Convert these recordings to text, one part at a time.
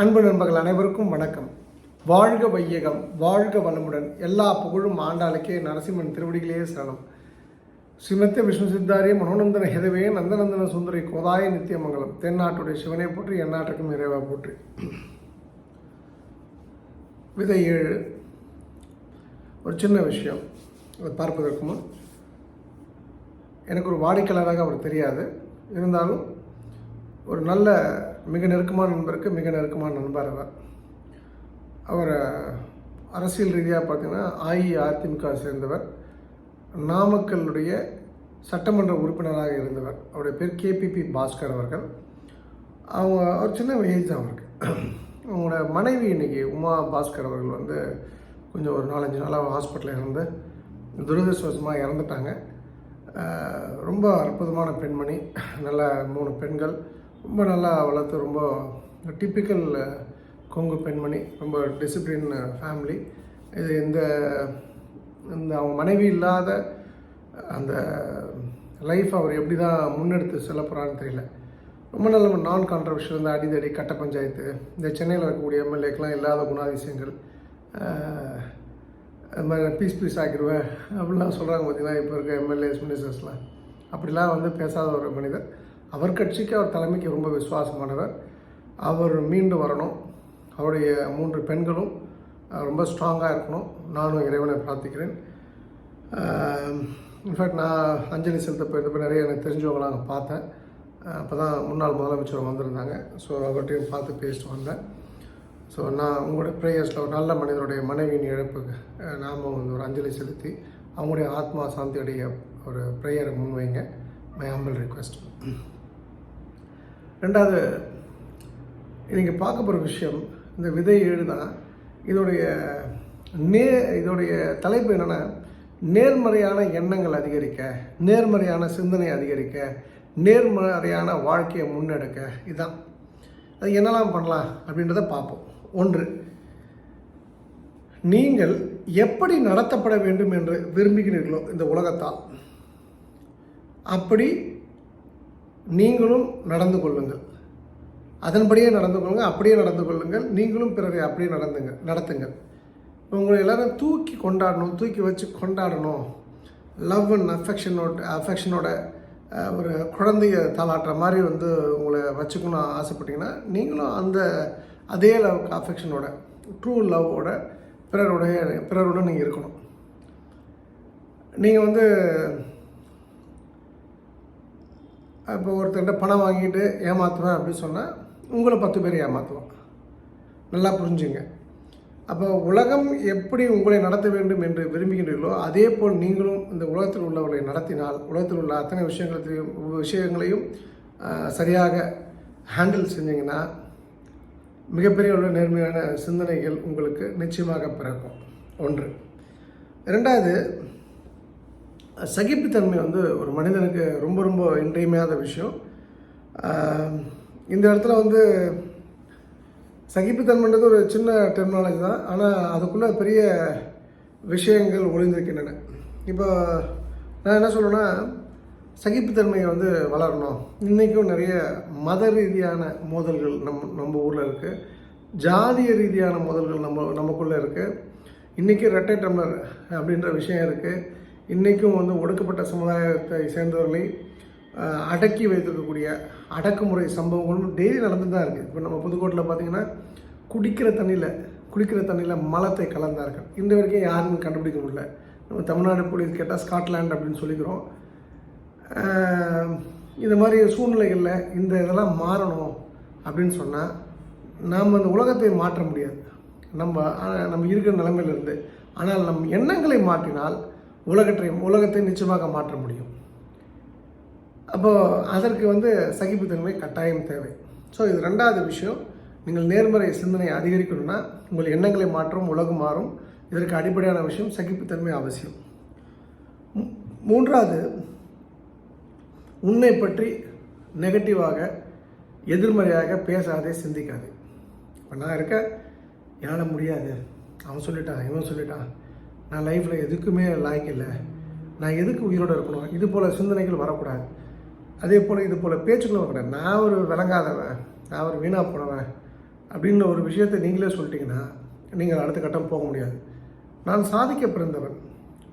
அன்பு நண்பர்கள் அனைவருக்கும் வணக்கம். வாழ்க வையகம் வாழ்க வளமுடன். எல்லா புகழும் ஆண்டாளுக்கே நரசிம்மன் திருவடிகளே சரணம். ஸ்ரீமத்த விஷ்ணு சித்தாரிய மனோநந்தன ஹிதவே நந்தநந்தன சுந்தரி கோதாய நித்தியமங்கலம். தென்னாட்டுடைய சிவனை போற்றி எந்நாட்டுக்கும் இறைவா போற்றி. விதை ஏழு. ஒரு சின்ன விஷயம். அதை பார்ப்பதற்கு முன் எனக்கு ஒரு வாடிக்கையாளராக அவர் தெரியாது. இருந்தாலும் ஒரு நல்ல மிக நெருக்கமான நண்பருக்கு மிக நெருக்கமான நண்பர் அவர். அவர் அரசியல் ரீதியாக பார்த்திங்கன்னா அஇஅதிமுக சேர்ந்தவர். நாமக்கல்லுடைய சட்டமன்ற உறுப்பினராக இருந்தவர். அவருடைய பேர் கேபிபி பாஸ்கர் அவர்கள். அவங்க அவர் சின்ன ஏஜ் தான் அவருக்கு. அவங்களோட மனைவி இன்னைக்கு உமா பாஸ்கர் அவர்கள் வந்து கொஞ்சம் ஒரு நாலஞ்சு நாளாக ஹாஸ்பிட்டலில் இருந்து துரதிருஷ்டவசமாக இறந்துட்டாங்க. ரொம்ப அற்புதமான பெண்மணி. நல்ல மூணு பெண்கள். ரொம்ப நல்லா வளர்த்து ரொம்ப டிப்பிக்கல் கொங்கு பெண்மணி ரொம்ப டிசிப்ளின் ஃபேமிலி இது இந்த இந்த அவங்க மனைவி இல்லாத அந்த லைஃப் அவர் எப்படி தான் முன்னெடுத்து செல்ல போகிறான்னு தெரியல. ரொம்ப நல்ல நான் கான்ட்ரவர்ஷியல் இந்த அடிதடி கட்ட பஞ்சாயத்து இந்த சென்னையில் இருக்கக்கூடிய எம்எல்ஏக்கெலாம் இல்லாத குணாதிசயங்கள் அது மாதிரி பீஸ் பீஸ் ஆக்கிடுவேன் அப்படிலாம் சொல்கிறாங்க பார்த்திங்கன்னா இப்போ இருக்க எம்எல்ஏஸ் மினிஸ்டர்ஸ்லாம் அப்படிலாம் வந்து பேசாத ஒரு மனிதர். அவர் கட்சிக்கு அவர் தலைமைக்கு ரொம்ப விசுவாசமானவர். அவர் மீண்டு வரணும். அவருடைய மூன்று பெண்களும் ரொம்ப ஸ்ட்ராங்காக இருக்கணும். நானும் இறைவனை பிரார்த்திக்கிறேன். இன்ஃபேக்ட் நான் அஞ்சலி செலுத்த போயிருந்தப்போ நிறைய எனக்கு தெரிஞ்சவங்க அங்கே பார்த்தேன். அப்போ தான் முன்னாள் முதலமைச்சர் வந்திருந்தாங்க. ஸோ அவர்கிட்டையும் பார்த்து பேசிட்டு வந்தேன். ஸோ நான் உங்களுடைய ப்ரேயர்ஸில் ஒரு நல்ல மனிதனுடைய மனைவியின் இழப்புக்கு நாம் நாம வந்து ஒரு அஞ்சலி செலுத்தி அவங்களுடைய ஆத்மா சாந்தியுடைய ஒரு ப்ரேயரை முன்வைங்க. மை ஹம்பிள் ரிக்வெஸ்ட் ரெண்டாவது நீங்கள் பார்க்க போகிற விஷயம் இந்த விதை ஏழு தான் இதோடைய நே இதோடைய தலைப்பு என்னென்னா நேர்மறையான எண்ணங்கள் அதிகரிக்க நேர்மறையான சிந்தனை அதிகரிக்க நேர்மறையான வாழ்க்கையை முன்னெடுக்க இதுதான். அது என்னெல்லாம் பண்ணலாம் அப்படின்றத பார்ப்போம். ஒன்று நீங்கள் எப்படி நடத்தப்பட வேண்டும் என்று விரும்புகிறீர்களோ இந்த உலகத்தால் அப்படி நீங்களும் நடந்து கொள்ளுங்கள். அதன்படியே நடந்து கொள்ளுங்கள் அப்படியே நடந்து கொள்ளுங்கள். நீங்களும் பிறரை அப்படியே நடந்துங்க நடத்துங்கள். உங்களை எல்லாரும் தூக்கி கொண்டாடணும் தூக்கி வச்சு கொண்டாடணும். லவ் அண்ட் அஃபெக்ஷனோட அஃபெக்ஷனோட ஒரு குழந்தைய தாளாட்டுற மாதிரி வந்து உங்களை வச்சுக்கணும் ஆசைப்பட்டீங்கன்னா நீங்களும் அந்த அதே லவ் அஃபெக்ஷனோட ட்ரூ லவ்வோட பிறருடைய பிறருடன் நீங்கள் இருக்கணும். நீங்கள் வந்து இப்போ ஒருத்தர்கிட்ட பணம் வாங்கிட்டு ஏமாற்றுவேன் அப்படின்னு சொன்னால் உங்களை பத்து பேர் ஏமாற்றுவான் நல்லா புரிஞ்சுங்க. அப்போ உலகம் எப்படி உங்களை நடத்த வேண்டும் என்று விரும்புகின்றீர்களோ அதே போல் நீங்களும் இந்த உலகத்தில் உள்ளவர்களை நடத்தினால் உலகத்தில் உள்ள அத்தனை விஷயங்களையும் விஷயங்களையும் சரியாக ஹேண்டில் செஞ்சிங்கன்னா மிகப்பெரிய உள்ள நேர்மையான சிந்தனைகள் உங்களுக்கு நிச்சயமாக பிறக்கும். ஒன்று. ரெண்டாவது சகிப்புத்தன்மை வந்து ஒரு மனிதனுக்கு ரொம்ப ரொம்ப இன்றியமையாத விஷயம். இந்த இடத்துல வந்து சகிப்புத்தன்மைன்றது ஒரு சின்ன டெர்மினாலஜி தான். ஆனால் அதுக்குள்ளே பெரிய விஷயங்கள் ஒளிந்திருக்கின்றன. இப்போ நான் என்ன சொல்லுவேன்னா சகிப்புத்தன்மையை வந்து வளரணும். இன்றைக்கும் நிறைய மத ரீதியான மோதல்கள் நம் நம்ம ஊரில் இருக்குது ஜாதிய ரீதியான மோதல்கள் நம்ம நமக்குள்ளே இருக்குது இன்றைக்கி ரெட்டை டம்ளர் அப்படின்ற விஷயம் இருக்குது இன்றைக்கும் வந்து ஒடுக்கப்பட்ட சமுதாயத்தை சேர்ந்தவர்களை அடக்கி வைத்திருக்கக்கூடிய அடக்குமுறை சம்பவங்களும் டெய்லி நடந்து தான் இருக்குது இப்போ நம்ம புதுக்கோட்டையில் பார்த்தீங்கன்னா குடிக்கிற தண்ணியில் குடிக்கிற தண்ணியில் மலத்தை கலந்தார்கள். இந்த வரைக்கும் யாருன்னு கண்டுபிடிக்க முடியல. நம்ம தமிழ்நாடு போலீஸ் கேட்டால் ஸ்காட்லாண்ட் அப்படின்னு சொல்லிக்கிறோம். இந்த மாதிரி சூழ்நிலைகளில் இந்த இதெல்லாம் மாறணும் அப்படின்னு சொன்னால் நாம் அந்த உலகத்தை மாற்ற முடியாது. நம்ம நம்ம இருக்கிற நிலைமையிலிருந்து. ஆனால் நம் எண்ணங்களை மாற்றினால் உலகத்தை உலகத்தை நிச்சயமாக மாற்ற முடியும். அப்போது அதற்கு வந்து சகிப்புத்தன்மை கட்டாயம் தேவை. ஸோ இது ரெண்டாவது விஷயம். நீங்கள் நேர்மறை சிந்தனை அதிகரிக்கணும்னா உங்கள் எண்ணங்களை மாற்றும் உலகம் மாறும். இதற்கு அடிப்படையான விஷயம் சகிப்புத்தன்மை அவசியம். மூன்றாவது உன்னை பற்றி நெகட்டிவாக எதிர்மறையாக பேசாதே சிந்திக்காதே. இப்போ நான் இருக்க என்னால் முடியாது. அவன் சொல்லிட்டான் இவன் சொல்லிட்டான். நான் லைஃப்பில் எதுக்குமே லாய்க்கு இல்லை. நான் எதுக்கு உயிரோடு இருக்கணும்? இது போல் சிந்தனைகள் வரக்கூடாது. அதே போல் இது போல் பேச்சுக்களும் வரக்கூடாது. நான் ஒரு விளங்காதவன். நான் ஒரு வீணாக போனவன். அப்படின்ற ஒரு விஷயத்தை நீங்களே சொல்லிட்டீங்கன்னா நீங்கள் அடுத்த கட்டம் போக முடியாது. நான் சாதிக்க பிறந்தவன்.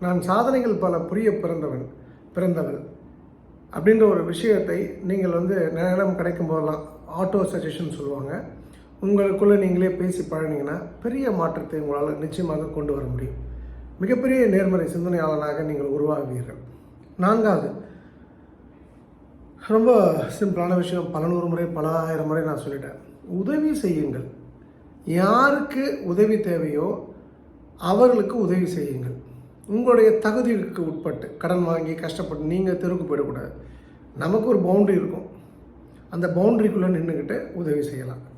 நான் சாதனைகள் பல புரிய பிறந்தவன் பிறந்தவன் அப்படின்ற ஒரு விஷயத்தை நீங்கள் வந்து நேரம் கிடைக்கும் போதெல்லாம் ஆட்டோ சஜஷன் சொல்லுவாங்க. உங்களுக்குள்ளே நீங்களே பேசி பழனிங்கன்னா பெரிய மாற்றத்தை உங்களால் நிச்சயமாக கொண்டு வர முடியும். மிகப்பெரிய நேர்மறை சிந்தனையாளனாக நீங்கள் உருவாகுவீர்கள். நான்காவது ரொம்ப சிம்பிளான விஷயம். பல நூறு முறை பல ஆயிரம் முறை நான் சொல்லிட்டேன். உதவி செய்யுங்கள். யாருக்கு உதவி தேவையோ அவர்களுக்கு உதவி செய்யுங்கள். உங்களுடைய தகுதிக்கு உட்பட்டு கடன் வாங்கி கஷ்டப்பட்டு நீங்கள் தெருவுக்கு போயிடக்கூடாது. நமக்கு ஒரு பவுண்டரி இருக்கும். அந்த பவுண்டரிக்குள்ளே நின்றுக்கிட்டு உதவி செய்யலாம்.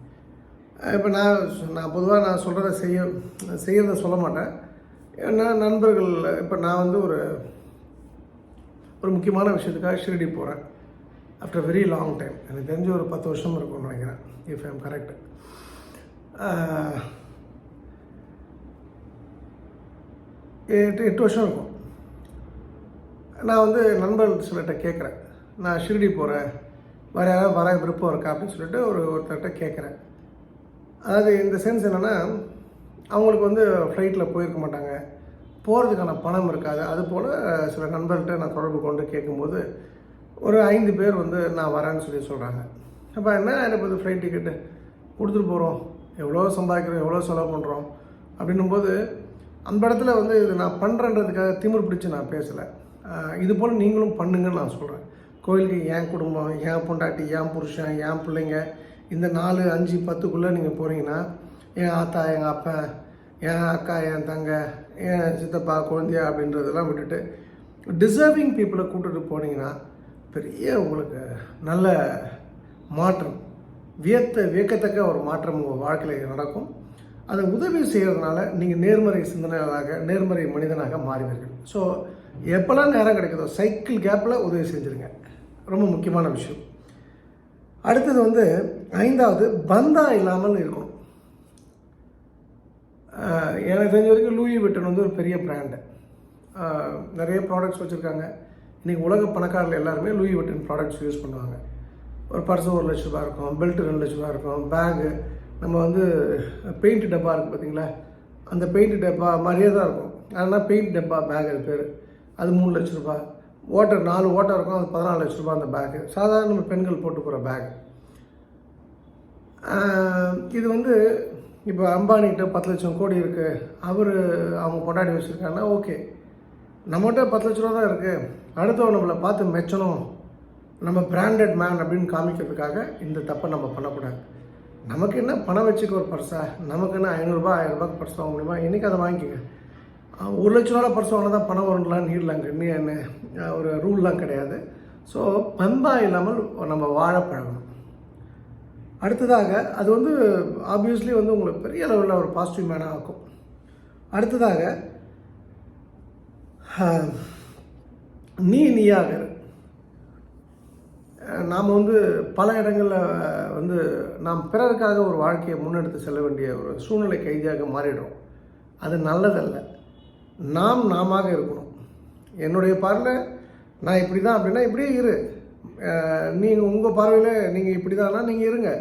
இப்போ நான் சொ- நான் பொதுவாக நான் சொல்கிறத செய்ய செய்கிறத சொல்ல மாட்டேன். ஏன்னா நண்பர்கள் இப்போ நான் வந்து ஒரு ஒரு முக்கியமான விஷயத்துக்காக ஷிரடி போகிறேன் ஆஃப்டர் வெரி லாங் டைம் எனக்கு தெரிஞ்சு ஒரு பத்து வருஷம் இருக்கும்னு நினைக்கிறேன். இஃப் ஐம் கரெக்ட் எட்டு எட்டு வருஷம் இருக்கும். நான் வந்து நண்பர்கள் சிலர்கிட்ட கேட்குறேன் நான் ஷிரடி போகிறேன் வேறு யாராவது வர விருப்பம் இருக்கா அப்படின்னு சொல்லிட்டு ஒரு ஒருத்தர்கிட்ட கேட்குறேன் அதாவது இந்த சென்ஸ் என்னென்னா அவங்களுக்கு வந்து ஃப்ளைட்டில் போயிருக்க மாட்டாங்க. போகிறதுக்கான பணம் இருக்காது. அதுபோல் சில நண்பர்கிட்ட நான் தொடர்பு கொண்டு கேட்கும்போது ஒரு ஐந்து பேர் வந்து நான் வரேன்னு சொல்லி சொல்கிறாங்க அப்போ என்ன எனக்கு வந்து ஃப்ளைட் டிக்கெட்டு கொடுத்துட்டு போகிறோம் எவ்வளோ சம்பாதிக்கிறோம் எவ்வளோ செலவு பண்ணுறோம் அப்படின்னும்போது அந்த இடத்துல வந்து இது நான் பண்ணுறன்றதுக்காக திமிர் பிடிச்சி நான் பேசலை. இது போல் நீங்களும் பண்ணுங்கன்னு நான் சொல்கிறேன் கோயிலுக்கு என் குடும்பம் என் பொண்டாட்டி என் புருஷன் என் பிள்ளைங்க இந்த நாலு அஞ்சு பத்துக்குள்ளே நீங்கள் போகிறீங்கன்னா என் ஆத்தா எங்கள் அப்பா என் அக்கா என் தங்க என் சித்தப்பா குழந்தையா அப்படின்றதெல்லாம் விட்டுட்டு டிசர்விங் பீப்புளை கூப்பிட்டு போனீங்கன்னா பெரிய உங்களுக்கு நல்ல மாற்றம். வியத்த வியக்கத்தக்க ஒரு மாற்றம் உங்கள் வாழ்க்கையில் நடக்கும். அதை உதவி செய்கிறதுனால நீங்கள் நேர்மறை சிந்தனைகளாக நேர்மறை மனிதனாக மாறுவீர்கள். ஸோ எப்போல்லாம் நேரம் கிடைக்குதோ சைக்கிள் கேப்பில் உதவி செஞ்சுருங்க. ரொம்ப முக்கியமான விஷயம். அடுத்தது வந்து ஐந்தாவது பந்தா இல்லாமல் இருக்கணும். எனக்கு தெரிஞ்ச வரைக்கும் லூயி விட்டன் வந்து ஒரு பெரிய பிராண்டு நிறைய ப்ராடக்ட்ஸ் வச்சுருக்காங்க. இன்றைக்கி உலக பணக்காரர்கள் எல்லாருமே லூயி விட்டன் ப்ராடக்ட்ஸ் யூஸ் பண்ணுவாங்க. ஒரு பர்ஸ் ஒரு லட்ச ரூபா இருக்கும் பெல்ட் ரெண்டு லட்ச ரூபா இருக்கும் பேகு நம்ம வந்து பெயிண்ட் டப்பா இருக்குது பார்த்தீங்களா அந்த பெயிண்ட் டப்பா மாதிரியே தான் இருக்கும். ஆனால் பெயிண்ட் டப்பா பேக் அது பேர். அது மூணு லட்ச ரூபாய். ஓட்டர் நாலு ஓட்டர் இருக்கும் அது பதினாலு லட்ச ரூபா அந்த பேக்கு சாதாரண நம்ம பெண்கள் போட்டு போகிற பேக் இது வந்து இப்போ அம்பானிகிட்ட பத்து லட்சம் கோடி இருக்குது அவர் அவங்க கொண்டாடி வச்சுருக்காங்கன்னா ஓகே. நம்மகிட்ட பத்து லட்ச ரூபா தான் இருக்குது அடுத்தவன் நம்மளை பார்த்து மெச்சணும். நம்ம பிராண்டட் மேன் அப்படின்னு காமிக்கிறதுக்காக இந்த தப்பை நம்ம பண்ணக்கூடாது. நமக்கு என்ன பணம் வச்சுக்க ஒரு பர்ஸா நமக்கு என்ன ஐநூறுரூபா ஆயிரரூபாய்க்கு பர்ஸ் வாங்க முடியுமா? இன்றைக்கி அதை வாங்கிக்க ஒரு லட்ச ரூபா பர்ஸ் வாங்கினா தான் பணம் வரும்லாம் நீடலாங்க என்ன? ஒரு ரூல்லாம் கிடையாது. ஸோ பண்பா இல்லாமல் நம்ம வாழ பழகணும் அடுத்ததாக அது வந்து ஆப்வியஸ்லி வந்து உங்களுக்கு பெரிய லெவலில் ஒரு பாசிட்டிவ் மேனாக ஆக்கும். அடுத்ததாக நீ நீயாக நாம் வந்து பல இடங்களில் வந்து நாம் பிறருக்காக ஒரு வாழ்க்கையை முன்னெடுத்து செல்ல வேண்டிய ஒரு சூழ்நிலை கைதியாக மாறிடும் அது நல்லதல்ல. நாம் நாமாக இருக்கணும். என்னுடைய பார்வையில் நான் இப்படி தான் அப்படின்னா இப்படியே இரு. நீங்கள் உங்கள் பார்வையில் நீங்கள் இப்படி தான்னா நீங்கள் இருங்க.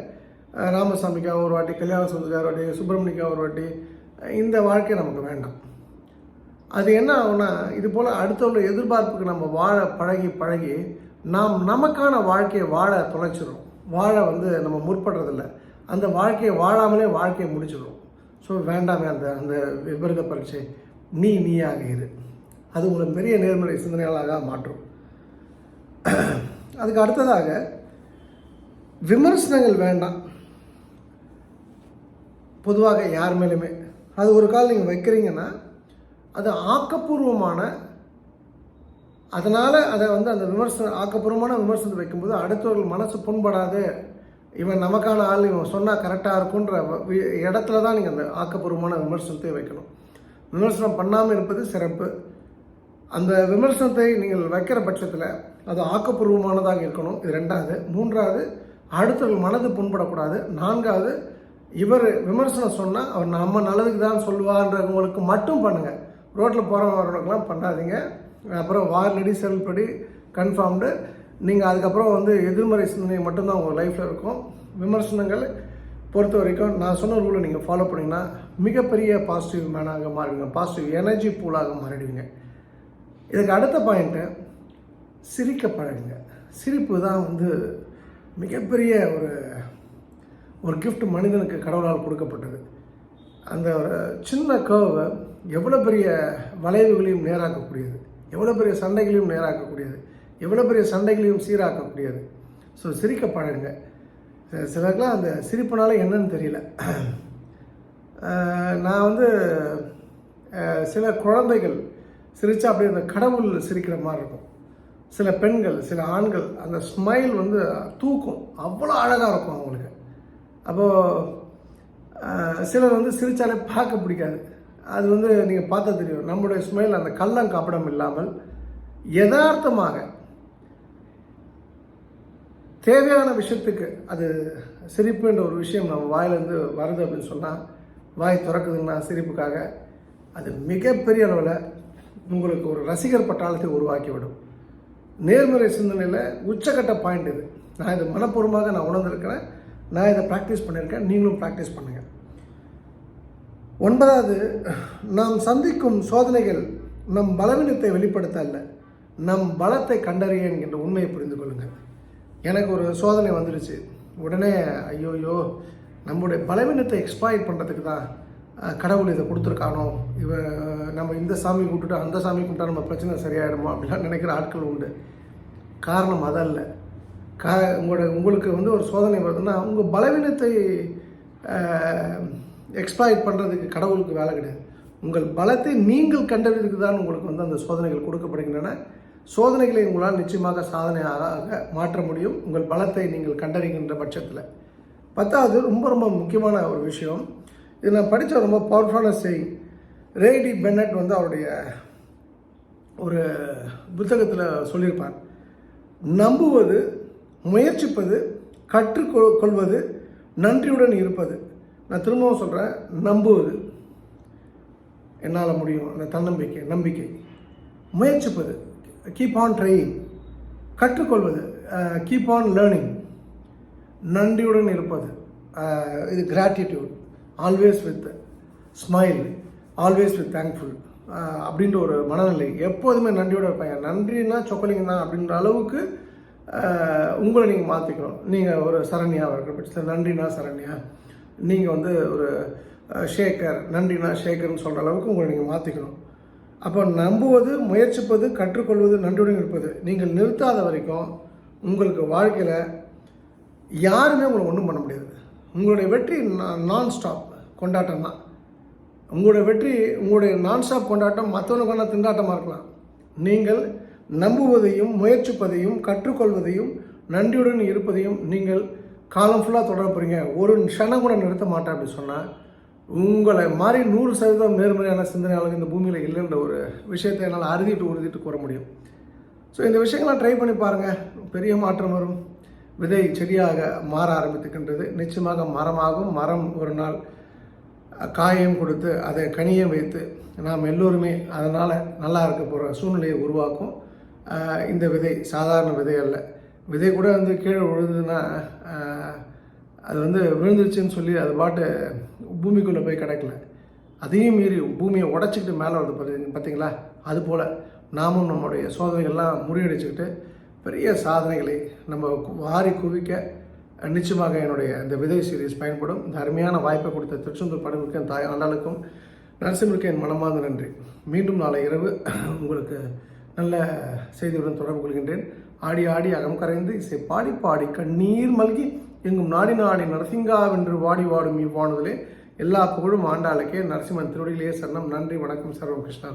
ராமசாமிக்காக ஒரு வாட்டி கல்யாண சுந்தரிக்காக ஒரு வாட்டி சுப்பிரமணிக்காக ஒரு வாட்டி இந்த வாழ்க்கை நமக்கு வேண்டாம். அது என்ன ஆகும்னா இது போல் அடுத்தவங்க எதிர்பார்ப்புக்கு நம்ம வாழ பழகி பழகி நாம் நமக்கான வாழ்க்கையை வாழ தொலைச்சிடும் வாழ வந்து நம்ம முற்படுறதில்ல. அந்த வாழ்க்கையை வாழாமலே வாழ்க்கையை முடிச்சிடும் ஸோ வேண்டாமே அந்த அந்த விபரீத பரீட்சை நீ நீயாக இரு. அது உங்களை பெரிய நேர்மறை சிந்தனையாளாக மாற்றும். அதுக்கு அடுத்ததாக விமர்சனங்கள் வேண்டாம். பொதுவாக யார் மேலுமே. அது ஒரு கால் நீங்கள் வைக்கிறீங்கன்னா அது ஆக்கப்பூர்வமான அதனால் அதை வந்து அந்த விமர்சனம் ஆக்கப்பூர்வமான விமர்சனத்தை வைக்கும்போது அடுத்தவர்கள் மனசு புண்படாது. இவன் நமக்கான ஆள் இவன் சொன்னால் கரெக்டாக இருக்குன்ற இடத்துல தான் நீங்கள் அந்த ஆக்கப்பூர்வமான விமர்சனத்தை வைக்கணும். விமர்சனம் பண்ணாமல் இருப்பது சிறப்பு. அந்த விமர்சனத்தை நீங்கள் வைக்கிற பட்சத்தில் அது ஆக்கப்பூர்வமானதாக இருக்கணும். இது ரெண்டாவது. மூன்றாவது அடுத்தவர்கள் மனது புண்படக்கூடாது. நான்காவது இவர் விமர்சனம் சொன்னால் அவர் நம்ம நல்லதுக்கு தான் சொல்லுவார்ன்றவங்களுக்கு மட்டும் பண்ணுங்கள் ரோட்டில் போகிறவங்களுக்கெல்லாம் பண்ணாதீங்க. அப்புறம் வார் செல்படி கன்ஃபார்ம்டு. நீங்கள் அதுக்கப்புறம் வந்து எதிர்மறை சிந்தனை மட்டும்தான் உங்கள் லைஃப்பில் இருக்கும். விமர்சனங்கள் பொறுத்த வரைக்கும் நான் சொன்ன ரூலை நீங்கள் ஃபாலோ பண்ணிங்கன்னா மிகப்பெரிய பாசிட்டிவ் மேனாக மாறிடுங்க பாசிட்டிவ் எனர்ஜி பூலாக மாறிடுவீங்க. இதுக்கு அடுத்த பாயிண்ட்டு சிரிக்க பழகுங்க சிரிப்பு தான் வந்து மிகப்பெரிய ஒரு ஒரு கிஃப்ட் மனிதனுக்கு கடவுளால் கொடுக்கப்பட்டது. அந்த சின்ன கர்வை எவ்வளோ பெரிய வளைவுகளையும் நேராக்கக்கூடியது. எவ்வளோ பெரிய சண்டைகளையும் நேராக்கக்கூடியது. எவ்வளோ பெரிய சண்டைகளையும் சீராக்கக்கூடியது. ஸோ சிரிக்க பழகுங்க. சிலருக்குலாம் அந்த சிரிப்புனால என்னன்னு தெரியல. நான் வந்து சில குழந்தைகள் சிரித்தா அப்படியே அந்த கடவுள் சிரிக்கிற மாதிரி இருக்கும். சில பெண்கள் சில ஆண்கள் அந்த ஸ்மைல் வந்து தூக்கும். அவ்வளோ அழகாக இருக்கும் அவங்களுக்கு. அப்போது சிலர் வந்து சிரித்தாலே பார்க்க பிடிக்காது. அது வந்து நீங்கள் பார்த்தா தெரியும். நம்முடைய ஸ்மைல் அந்த கள்ளம் காப்படம் இல்லாமல் யதார்த்தமாக தேவையான விஷயத்துக்கு அது சிரிப்புன்ற ஒரு விஷயம் நம்ம வாயிலேருந்து வருது அப்படின்னு சொன்னால் வாய் திறக்குதுன்னா சிரிப்புக்காக அது மிகப்பெரிய அளவில் உங்களுக்கு ஒரு ரசிகர் பட்டாளத்தை உருவாக்கிவிடும். நேர்மறை சிந்தனையில் உச்சக்கட்ட பாயிண்ட் இது. நான் இது மனப்பூர்வமாக நான் உணர்ந்திருக்கிறேன். நான் இதை ப்ராக்டிஸ் பண்ணியிருக்கேன். நீங்களும் ப்ராக்டிஸ் பண்ணுங்கள் ஒன்பதாவது நாம் சந்திக்கும் சோதனைகள் நம் பலவீனத்தை வெளிப்படுத்த அல்ல நம் பலத்தை கண்டறிய என்கின்ற உண்மையை புரிந்து கொள்ளுங்கள் எனக்கு ஒரு சோதனை வந்துடுச்சு உடனே ஐயோயோ நம்முடைய பலவீனத்தை எக்ஸ்பாய்ட் பண்ணுறதுக்கு தான் கடவுள் இதை கொடுத்துருக்கானோ? இவ நம்ம இந்த சாமி கும்பிட்டுட்டு அந்த சாமி கும்பிட்டா நம்ம பிரச்சனை சரியாயிடுமா? அப்படிலாம் நினைக்கிற ஆட்கள் உண்டு. காரணம் அதல்ல. கா உங்களோட உங்களுக்கு வந்து ஒரு சோதனை வருதுன்னா உங்கள் பலவீனத்தை எக்ஸ்பாய்ட் பண்ணுறதுக்கு கடவுளுக்கு வேலை கிடையாது. உங்கள் பலத்தை நீங்கள் கண்டறிவதற்கு தான் உங்களுக்கு வந்து அந்த சோதனைகள் கொடுக்கப்படுகின்றன. சோதனைகளை உங்களால் நிச்சயமாக சாதனையாக மாற்ற முடியும். உங்கள் பலத்தை நீங்கள் கண்டறிகின்ற பட்சத்தில். பத்தாவது ரொம்ப ரொம்ப முக்கியமான ஒரு விஷயம். இது நான் படித்த ரொம்ப பவர்ஃபுல்லான செய். ரேடி பென்னட் வந்து அவருடைய ஒரு புத்தகத்தில் சொல்லியிருப்பார். நம்புவது முயற்சிப்பது கற்றுக்கொள் கொள்வது நன்றியுடன் இருப்பது. நான் திரும்பவும் சொல்கிறேன் நம்புவது. என்னால் முடியும் அந்த தன்னம்பிக்கை நம்பிக்கை. முயற்சிப்பது. கீப் ஆன் ட்ரையிங் கற்றுக்கொள்வது. கீப் ஆன் லேர்னிங் நன்றியுடன் இருப்பது. இது gratitude always with smile always with thankful அப்படின்ற ஒரு மனநிலை. எப்போதுமே நன்றியோட இருப்பாங்க நன்றினா சொக்கலிங்க தான் அப்படின்ற அளவுக்கு உங்களை நீங்கள் மாற்றிக்கணும் நீங்கள் ஒரு சரண்யாவாக இருக்கிற பட்சத்தில் நன்றினா சரண்யா. நீங்கள் வந்து ஒரு ஷேக்கர் நன்றினா ஷேக்கர்னு சொல்கிற அளவுக்கு உங்களை நீங்கள் மாற்றிக்கணும் அப்போ நம்புவது முயற்சிப்பது கற்றுக்கொள்வது நன்றியுடன் இருப்பது நீங்கள் நிறுத்தாத வரைக்கும் உங்களுக்கு வாழ்க்கையில் யாருமே உங்களை ஒன்றும் பண்ண முடியாது. உங்களுடைய வெற்றி நான் ஸ்டாப் கொண்டாட்டம் தான். உங்களுடைய வெற்றி உங்களுடைய நான் ஸ்டாப் கொண்டாட்டம் மற்றவனுக்கான திண்டாட்டமாக இருக்கலாம். நீங்கள் நம்புவதையும் முயற்சிப்பதையும் கற்றுக்கொள்வதையும் நன்றியுடன் இருப்பதையும் நீங்கள் காலம் ஃபுல்லாக தொடர போகிறீங்க ஒரு க்ஷணம் கூட நிறுத்த மாட்டேன் அப்படின்னு சொன்னால் உங்களை மாதிரி நூறு சதவீதம் நேர்மறையான சிந்தனையாளர்கள் இந்த பூமியில் இல்லைன்ற ஒரு விஷயத்தை என்னால் அறுதிட்டு உறுதிட்டு கூற முடியும். ஸோ இந்த விஷயங்கள்லாம் ட்ரை பண்ணி பாருங்கள் பெரிய மாற்றம் வரும். விதை செடியாக மாற ஆரம்பித்துக்கின்றது. நிச்சயமாக மரமாகும். மரம் ஒரு நாள் காயம் கொடுத்து அதை கனியை வைத்து நாம் எல்லோருமே அதனால் நல்லா இருக்க போகிற சூழ்நிலையை உருவாக்கும். இந்த விதை சாதாரண விதை அல்ல. விதை கூட வந்து கீழே விழுதுன்னா அது வந்து விழுந்துருச்சுன்னு சொல்லி அது பாட்டு பூமிக்குள்ளே போய் கிடக்கல. அதையும் மீறி பூமியை உடச்சிக்கிட்டு மேலே வருது பார்த்தீங்க பார்த்தீங்களா அதுபோல் நாமும் நம்முடைய சோதனைகள்லாம் முறியடிச்சுக்கிட்டு பெரிய சாதனைகளை நம்ம கு- வாரி குவிக்க நிச்சயமாக என்னுடைய இந்த விதை சீரிஸ் பயன்படும். இந்த அருமையான வாய்ப்பை கொடுத்த திருச்செந்தூர் பணிமிக்க என் தாய் ஆண்டாளுக்கும் நரசிம்மருக்கு என் மனமார்ந்த நன்றி. மீண்டும் நாளை இரவு உங்களுக்கு நல்ல செய்தியுடன் தொடர்பு கொள்கின்றேன். ஆடி ஆடி அகம் கரைந்து இசை பாடி பாடி கண்ணீர் மல்கி எங்கும் நாடி நாடி நரசிங்கா என்று வாடி வாடும் இவ்வாணுதலே எல்லா புகழும் ஆண்டாளுக்கே. நரசிம்மன் திருவடியிலேயே சரணம். நன்றி வணக்கம். சர்வம் கிருஷ்ணா